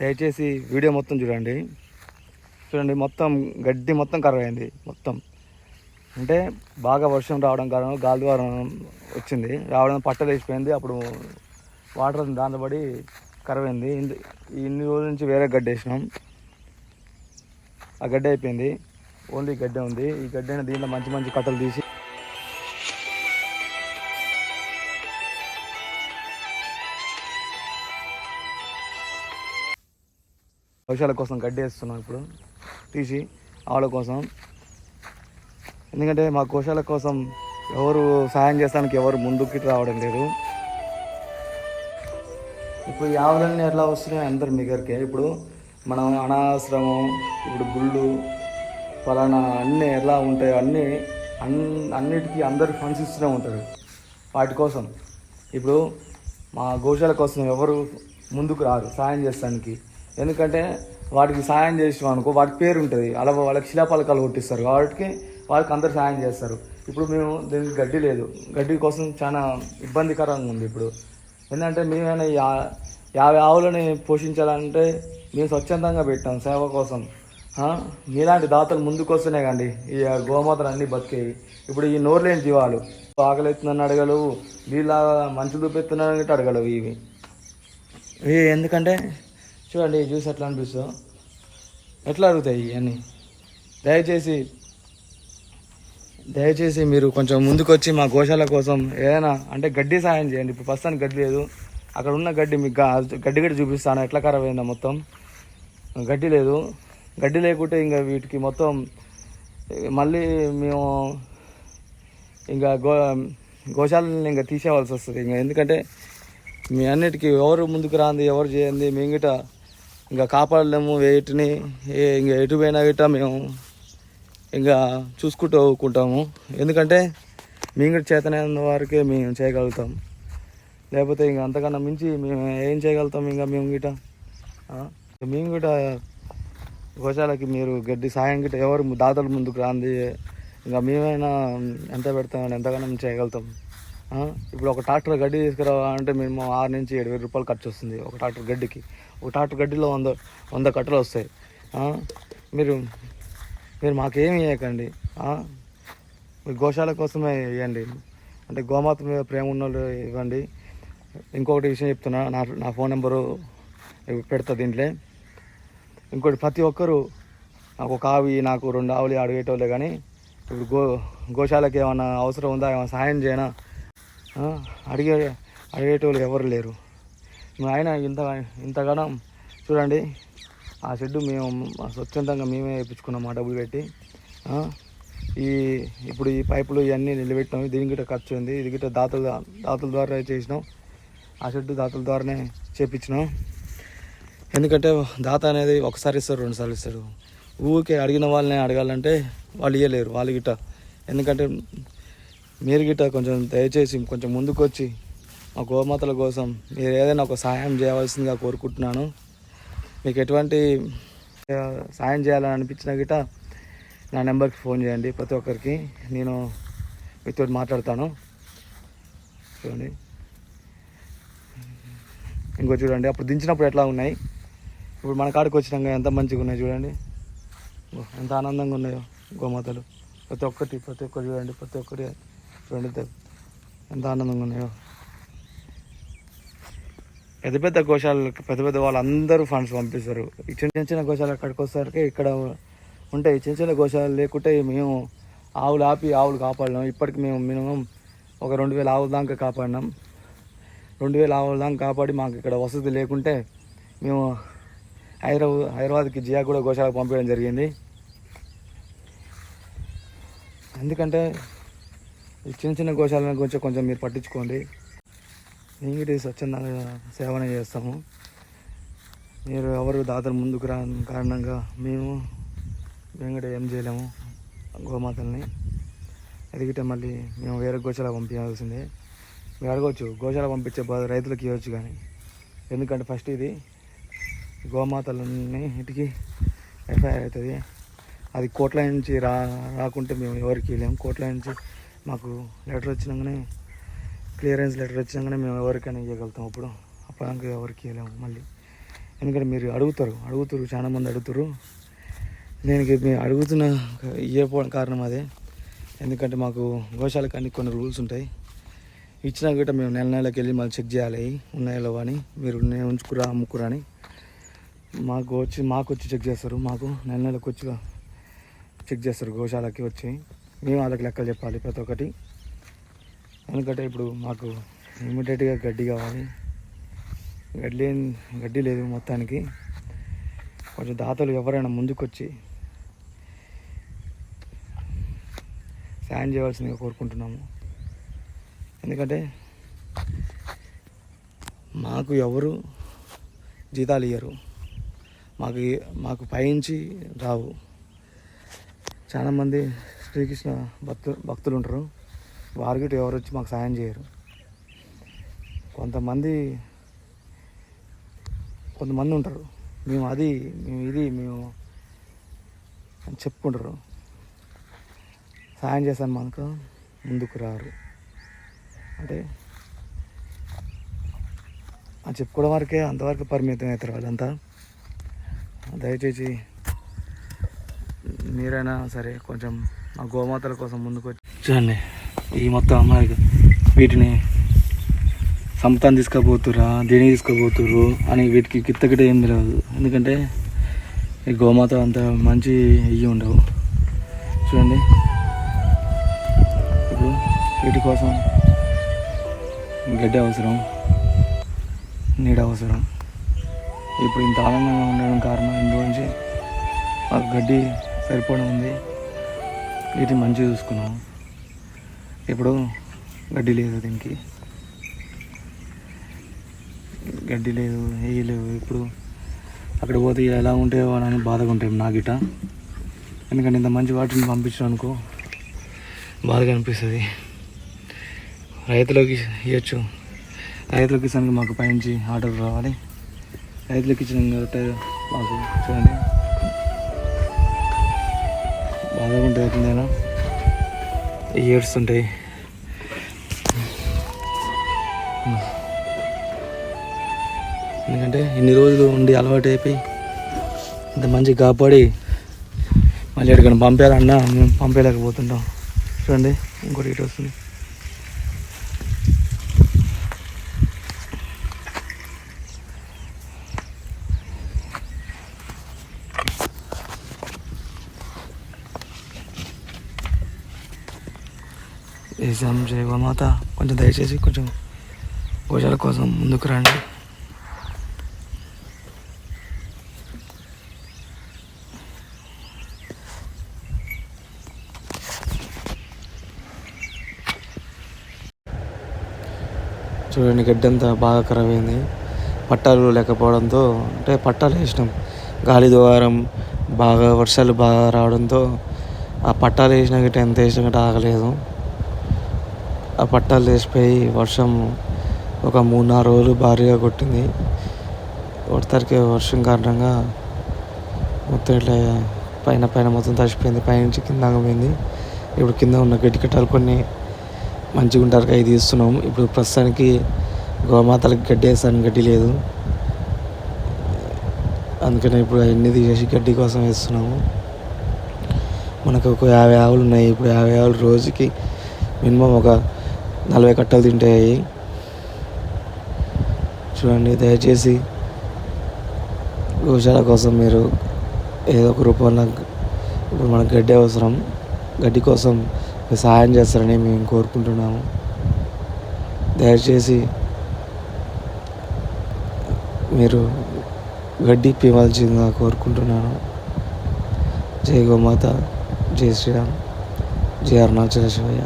దయచేసి వీడియో మొత్తం చూడండి. చూడండి మొత్తం గడ్డి మొత్తం కరువు అయింది మొత్తం. అంటే బాగా వర్షం రావడం కారణం గాలి ద్వారం వచ్చింది. రావడం పట్టలు వేసిపోయింది అప్పుడు వాటర్ దాంట్లో పడి కరువైంది అయింది. ఇన్ని రోజుల నుంచి వేరే గడ్డ వేసినాం. ఆ గడ్డి అయిపోయింది. ఓన్లీ గడ్డి ఉంది. ఈ గడ్డైన దీంట్లో మంచి మంచి కట్టలు తీసి వర్షాల కోసం గడ్డేస్తున్నాం ఇప్పుడు. తీసి ఆవుల కోసం. ఎందుకంటే మా కోశాల కోసం ఎవరు సహాయం చేస్తానికి ఎవరు ముందుకి రావడం లేదు. ఇప్పుడు ఈ ఆవులన్నీ ఎట్లా వస్తున్నాయి అందరు మిగరికే ఇప్పుడు మనం అనాశ్రమం ఇప్పుడు గుళ్ళు ఫలానా అన్నీ ఎలా ఉంటాయో అన్నీ అన్ అన్నిటికీ అందరు ఫండ్స్ ఇస్తూనే ఉంటారు వాటి కోసం. ఇప్పుడు మా గోశాల కోసం ఎవరు ముందుకు రారు సహాయం చేస్తానికి. ఎందుకంటే వాటికి సాయం చేసినాం అనుకో వాటి పేరు ఉంటుంది. అలా వాళ్ళకి శిలాపలకాలు కొట్టిస్తారు కాబట్టి వాళ్ళకి అందరు సాయం చేస్తారు. ఇప్పుడు మేము దీనికి గడ్డి లేదు. గడ్డి కోసం చాలా ఇబ్బందికరంగా ఉంది ఇప్పుడు. ఎందుకంటే మేమైనా యా- యాభై ఆవులని పోషించాలంటే మేము స్వచ్ఛందంగా పెట్టాం సేవ కోసం. మీలాంటి దాతలు ముందుకు వస్తున్నాయి కండి. ఈ గోమాతలు అన్నీ బతికేవి. ఇప్పుడు ఈ నోరులేని జీవాలు. ఆకలిస్తుందని అడగలవు. వీళ్ళ మంచి చూపెత్తున్నారని అడగలవు ఇవి ఎందుకంటే చూడండి చూసి ఎట్లా అనిపిస్తో ఎట్లా అడుగుతాయి ఇవన్నీ దయచేసి దయచేసి మీరు కొంచెం ముందుకు వచ్చి మా గోశాల కోసం ఏదైనా అంటే గడ్డి సాయం చేయండి. ఇప్పుడు ప్రస్తుతానికి గడ్డి లేదు. అక్కడ ఉన్న గడ్డి మీకు గడ్డి గడ్డి చూపిస్తాను. ఎట్లా ఖరాబ్ అయిందో మొత్తం. గడ్డి లేదు. గడ్డి లేకుంటే ఇంకా వీటికి మొత్తం మళ్ళీ మేము ఇంకా గో గోశాలని ఇంకా తీసేవాల్సి వస్తుంది. ఇంకా ఎందుకంటే మీ అన్నిటికీ ఎవరు ముందుకు రాంది ఎవరు చేయండి మేము గిట ఇంకా కాపాడలేము వేటిని ఏ ఇంకా ఎటు పోయినా గిట్ట మేము ఇంకా చూసుకుంటూకుంటాము ఎందుకంటే మేము కూడా చేతనైన వారికే మేము చేయగలుగుతాం. లేకపోతే ఇంకా అంతకన్నా మించి మేము ఏం చేయగలుగుతాం ఇంకా మేము గిట మేము కూడా గోశాలకి మీరు గడ్డి సాయం గిట్ట ఎవరు దాతలు ముందుకు రాంది. ఇంకా మేమైనా ఎంత పెడతామని ఎంతగానో చేయగలుగుతాం. ఇప్పుడు ఒక ట్రాక్టర్ గడ్డి తీసుకురావాలంటే మేము ఆరు నుంచి ఏడు వేల రూపాయలు ఖర్చు వస్తుంది ఒక ట్రాక్టర్ గడ్డికి. ఒక ట్రాక్టర్ గడ్డిలో వంద వంద కట్టలు వస్తాయి. మీరు మీరు మాకేమి వేయకండి ఆ? మీరు గోశాల కోసమే ఇవ్వండి అంటే గోమాత మీద ప్రేమ ఉన్న వాళ్ళు ఇవ్వండి. ఇంకొకటి విషయం చెప్తున్నా నా నా ఫోన్ నెంబరు పెడతా దీంట్లో. ఇంకోటి ప్రతి ఒక్కరు నాకు ఒక ఆవి నాకు రెండు ఆవులు అడిగేటోళ్ళే కానీ ఇప్పుడు గో గోశాలకి ఏమైనా అవసరం ఉందా? ఏమైనా సహాయం చేయనా? అడిగే అడిగేటోళ్ళు ఎవరు లేరు. మా ఆయన ఇంత ఇంతగానం చూడండి ఆ షెడ్డు మేము స్వచ్ఛందంగా మేమే వేయించుకున్నాం మా డబ్బులు పెట్టి. ఈ ఇప్పుడు ఈ పైపులు ఇవన్నీ నిలబెట్టినాం. దీని గిట్ట ఖర్చు ఉంది ఇది గిట్ట దాతల దాతల ద్వారా చేసినాం. ఆ షెడ్డు దాతల ద్వారానే చేపించినాం. ఎందుకంటే దాత అనేది ఒకసారి ఇస్తారు రెండుసార్లు ఇస్తారు. ఊరికే అడిగిన వాళ్ళని అడగాలంటే వాళ్ళు ఇవ్వలేరు వాళ్ళు గిట్ట. ఎందుకంటే మీరు గిట్ట కొంచెం దయచేసి కొంచెం ముందుకొచ్చి మా గోమాతల కోసం మీరు ఏదైనా ఒక సహాయం చేయవలసిందిగా కోరుకుంటున్నాను. మీకు ఎటువంటి సాయం చేయాలని అనిపించిన గిట్ట నా నెంబర్కి ఫోన్ చేయండి ప్రతి ఒక్కరికి. నేను మీతో మాట్లాడతాను. చూడండి. ఇంకో చూడండి అప్పుడు దించినప్పుడు ఎట్లా ఉన్నాయి? ఇప్పుడు మన కాడికి వచ్చినాక ఎంత మంచిగా ఉన్నాయి చూడండి. ఎంత ఆనందంగా ఉన్నాయో గోమాతలు. ప్రతి ఒక్కటి ప్రతి ఒక్కటి చూడండి ప్రతి ఒక్కటి. చూడండి ఎంత- ఆనందంగా ఉన్నాయో పెద్ద పెద్ద గోశాలకు పెద్ద పెద్ద వాళ్ళందరూ ఫండ్స్ పంపిస్తారు ఈ చిన్న చిన్న గోశాల అక్కడికి వచ్చేసరికి ఇక్కడ ఉంటాయి చిన్న చిన్న గోశాలు లేకుంటే మేము ఆవులు ఆపి ఆవులు కాపాడినాం. ఇప్పటికి మేము మినిమం ఒక రెండు వేల ఆవుల దాకా కాపాడినాం. రెండు వేల ఆవుల దాకా కాపాడి మాకు ఇక్కడ వసతి లేకుంటే మేము హైదరాబాద్ హైదరాబాద్కి జియా కూడా గోశాలకు పంపించడం జరిగింది. ఎందుకంటే ఈ చిన్న చిన్న గోశాలను గురించి కొంచెం మీరు పట్టించుకోండి. మేము స్వచ్ఛందంగా సేవన చేస్తాము. మీరు ఎవరు దాతలు ముందుకు రా కారణంగా మేము మేము కూడా ఏం చేయలేము గోమాతల్ని. ఎదిగితే మళ్ళీ మేము వేరే గోశాల పంపించాల్సిందే. మీరు అడగవచ్చు గోశాల పంపించే బాధ రైతులకు ఇవ్వచ్చు కానీ. ఎందుకంటే ఫస్ట్ ఇది గోమాతలని ఇటుకి ఎఫ్ఐఆర్ అవుతుంది. అది కోట్ల నుంచి రా రాకుంటే మేము ఎవరికి వెళ్ళాము కోట్ల నుంచి మాకు లెటర్ వచ్చినాకనే క్లియరెన్స్ లెటర్ వచ్చినాకనే మేము ఎవరికైనా ఇవ్వగలుగుతాం అప్పుడు. అప్పటిదాకా ఎవరికి ఇవ్వలేము మళ్ళీ. ఎందుకంటే మీరు అడుగుతారు అడుగుతారు చాలా మంది అడుగుతారు. నేను మీరు అడుగుతున్న ఇవ్వకపోవడం కారణం అదే. ఎందుకంటే మాకు గోశాలకు అన్ని కొన్ని రూల్స్ ఉంటాయి. ఇచ్చినా కూడా మేము నెల నెలకి వెళ్ళి మళ్ళీ చెక్ చేయాలి ఉన్నాయో అని. మీరు నేను ఉంచుకురా అమ్ముకురా అని. మాకు వచ్చి మాకు వచ్చి చెక్ చేస్తారు. మాకు నెల నెలకు వచ్చి చెక్ చేస్తారు గోశాలకి వచ్చి. మేము వాళ్ళకి లెక్కలు చెప్పాలి ప్రతి ఒక్కటి. ఎందుకంటే ఇప్పుడు మాకు ఇమీడియట్గా గడ్డి కావాలి. గడ్డి లేని- గడ్డి లేదు మొత్తానికి. కొంచెం దాతలు ఎవరైనా ముందుకొచ్చి సాయం చేయవలసిందిగా కోరుకుంటున్నాము. ఎందుకంటే మాకు ఎవరు జీతాలు ఇయ్యరు. మాకు మాకు పైంచి రావు. చాలామంది శ్రీకృష్ణ భక్తు భక్తులు ఉంటారు. వారికి ఎవరు వచ్చి మాకు సాయం చేయరు. కొంతమంది కొంతమంది ఉంటారు. మేము అది మేము ఇది మేము అని చెప్పుకుంటారు. సాయం చేశాను మనకు ముందుకు రారు. అంటే అని చెప్పుకోవడం వరకే అంతవరకు పరిమితం అవుతారు వాళ్ళంతా. దయచేసి మీరైనా సరే కొంచెం మా గోమాతల కోసం ముందుకు వచ్చి చూడండి ఈ మొత్తం అమ్మాయికి వీటిని సంపతాన్ని తీసుకుపోతురా దేనికి తీసుకుపోతుర్రు అని వీటికి కిత్తకిట ఏం తెలియదు ఎందుకంటే ఈ గోమాత అంత మంచి ఇవి ఉండవు. చూడండి. ఇప్పుడు వీటి కోసం గడ్డ అవసరం నీడ అవసరం. ఇప్పుడు ఇంత ఆనందంగా ఉండడం కారణం ఇందులోంచి మాకు గడ్డి సరిపోవడం ఉంది. ఇది మంచిగా చూసుకున్నాం. ఇప్పుడు గడ్డి లేదు దీనికి. గడ్డి లేదు ఏ లేవు. ఇప్పుడు అక్కడ పోతే ఎలా ఉంటాయో అని బాధగా ఉంటాయి నా గిట. ఎందుకంటే ఇంత మంచి వాటిని పంపించడం అనుకో బాధగా అనిపిస్తుంది. రైతులకి ఇవ్వచ్చు రైతులకి ఇచ్చానికి మాకు పైనుంచి ఆర్డర్ రావాలి. రైతులకి ఇచ్చిన మాకు చూడండి బాధగా ఉంటుంది ఎట్లైనా ఇయర్స్ ఉంటాయి. ఎందుకంటే ఇన్ని రోజులు ఉండి అలవాటు అయిపోయి ఇంత మంచి కాపాడి మళ్ళీ ఎక్కడికైనా పంపేయాలన్నా మేము పంపేయలేకపోతుంటాం చూడండి ఇంకోటి ఇటు వస్తుంది. వేసాం జై మాత? కొంచెం దయచేసి కొంచెం గోశాల కోసం ముందుకు రండి. చూడండి గడ్డి అంతా బాగా ఖరాబ్ అయింది పట్టాలు లేకపోవడంతో అంటే పట్టాలు వేసినాం. గాలి ద్వారం బాగా వర్షాలు బాగా రావడంతో ఆ పట్టాలు వేసినా గట్టి ఎంత వేసినా ఆగలేదు. ఆ పట్టాలు వేసిపోయి వర్షం ఒక మూడు నాలుగు రోజులు భారీగా కొట్టింది. కొడతారికి వర్షం కారణంగా మొత్తం ఇట్లా పైన పైన మొత్తం తడిసిపోయింది. పైనుంచి కింద పోయింది ఇప్పుడు కింద ఉన్న గడ్డి కట్టాలు కొన్ని మంచిగా ఉంటారు అవి తీస్తున్నాం. ఇప్పుడు ప్రస్తుతానికి గోమాతలకు గడ్డి వేస్తాను గడ్డి లేదు. అందుకనే ఇప్పుడు అవన్నీ తీసేసి గడ్డి కోసం వేస్తున్నాము. మనకు ఒక యాభై ఆవులు ఉన్నాయి. ఇప్పుడు యాభై ఆవులు రోజుకి మినిమం ఒక నలభై కట్టలు తింటాయి. చూడండి దయచేసి గోశాల కోసం మీరు ఏదో ఒక రూపంలో ఇప్పుడు మనకు గడ్డి అవసరం. గడ్డి కోసం మీరు సహాయం చేస్తారని మేము కోరుకుంటున్నాము. దయచేసి మీరు గడ్డి పీవాల్సిందిగా కోరుకుంటున్నాను. జై గోమాత జై శ్రీరామ్ జై అరుణాచల శివయ్య.